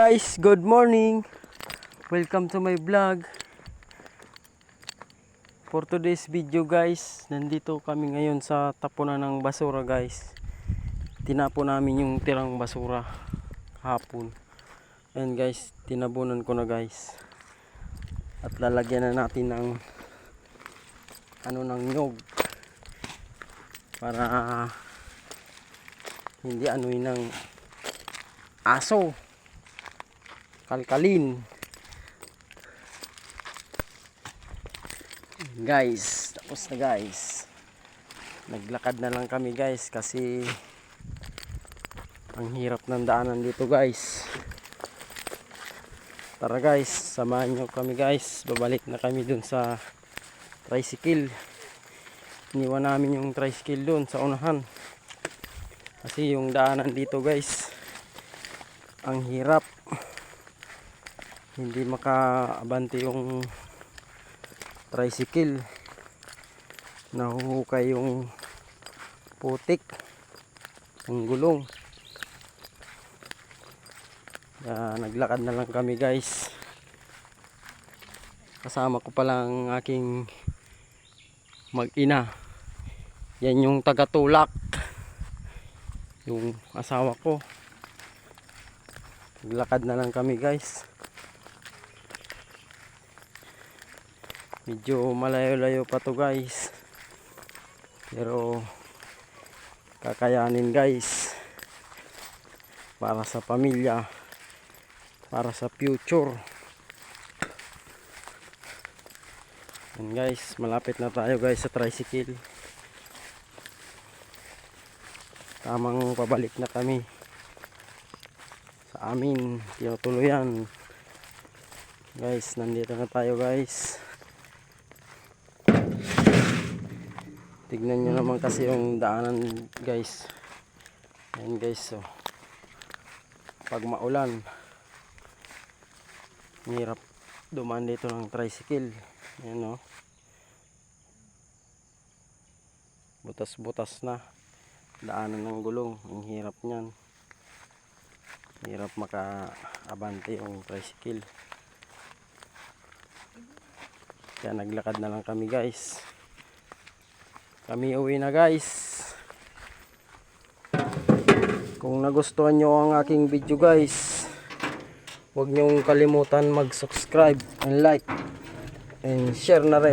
Guys, good morning. Welcome to my vlog. For today's video guys, nandito kami ngayon sa tapunan ng basura guys. Tinapo namin yung tirang basura hapon. Ayan guys, tinabunan ko na guys. At lalagyan na natin ng ano ng nyog para hindi anuin ng aso kalkalin. Guys tapos na guys. Naglakad na lang kami guys kasi ang hirap ng daanan dito guys. Tara guys samahan nyo kami guys. Babalik na kami dun sa tricycle. Iniwan namin yung tricycle dun sa unahan. Kasi yung daanan dito guys ang hirap hindi makaabante yung tricycle. Nahuhukay yung putik. Ang gulong. Kaya naglakad na lang kami guys. Kasama ko palang aking mag-ina. Yan yung tagatulak. Yung asawa ko. Naglakad na lang kami guys medyo malayo-layo pa to guys. Pero kakayanin guys para sa pamilya para sa future. Yan guys malapit na tayo guys sa tricycle. Tamang pabalik na kami sa amin tinutuluyan guys nandito na tayo guys tignan nyo naman kasi yung daanan guys. Yan guys so pag maulan hirap dumaan dito ng tricycle. Yan o butas butas na. Daanan ng gulong. Ang hirap niyan. Hirap maka-abante yung tricycle. Kaya naglakad na lang kami guys kami uwi na guys. Kung nagustuhan nyo ang aking video guys huwag nyong kalimutan mag subscribe and like and share na rin